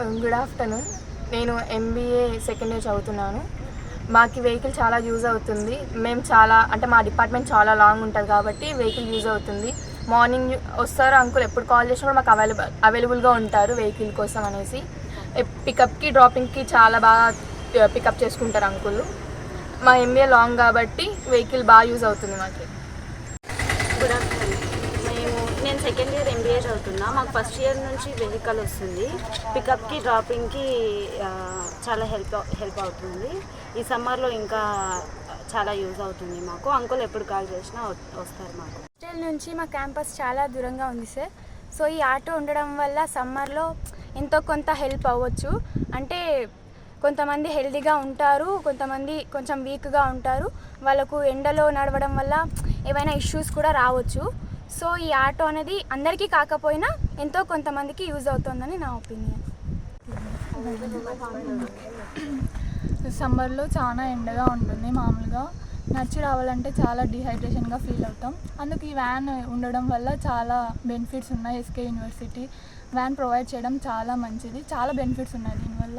Um, good afternoon నేను MBA second year చదువుతున్నాను. మాకు వెహికల్ చాలా యూజ్ అవుతుంది. మేము చాలా అంటే మా డిపార్ట్మెంట్ చాలా లాంగ్ ఉంటుంది కాబట్టి వెహికల్ యూజ్ అవుతుంది. మార్నింగ్ వస్తారు అంకుల్ ఎప్పుడు కాల్ చేసినా కూడా మాకు అవైలబుల్ అవైలబుల్గా ఉంటారు వెహికల్ కోసం అనేసి. పికప్కి డ్రాపింగ్కి చాలా బాగా uh, పికప్ చేసుకుంటారు అంకుల్ మా ఎంబీఏ లాంగ్ కాబట్టి వెహికల్ బాగా యూజ్ అవుతుంది మాకు. Good afternoon second year MBA చదువుతున్నా. మాకు ఫస్ట్ ఇయర్ నుంచి వెహికల్ వస్తుంది. పికప్కి డ్రాపింగ్కి చాలా హెల్ప్ హెల్ప్ అవుతుంది. ఈ సమ్మర్లో ఇంకా చాలా యూజ్ అవుతుంది మాకు. అంకుల్ ఎప్పుడు కాల్ చేసినా వస్తారు మాకు. హాస్టల్ నుంచి మా క్యాంపస్ చాలా దూరంగా ఉంది సార్. సో ఈ ఆటో ఉండడం వల్ల సమ్మర్లో ఎంతో కొంత హెల్ప్ అవ్వచ్చు. అంటే కొంతమంది హెల్దీగా ఉంటారు కొంతమంది కొంచెం వీక్గా ఉంటారు. వాళ్ళకు ఎండలో నడవడం వల్ల ఏవైనా ఇష్యూస్ కూడా రావచ్చు. సో ఈ ఆటో అనేది అందరికీ కాకపోయినా ఎంతో కొంతమందికి యూజ్ అవుతుందని నా ఒపీనియన్. సమ్మర్లో చాలా ఎండగా ఉంటుంది మామూలుగా. నడిచి రావాలంటే చాలా డిహైడ్రేషన్గా ఫీల్ అవుతాం. అందుకు ఈ వ్యాన్ ఉండడం వల్ల చాలా బెనిఫిట్స్ ఉన్నాయి ఎస్కే యూనివర్సిటీ వ్యాన్ ప్రొవైడ్ చేయడం చాలా మంచిది. చాలా బెనిఫిట్స్ ఉన్నాయి దీనివల్ల.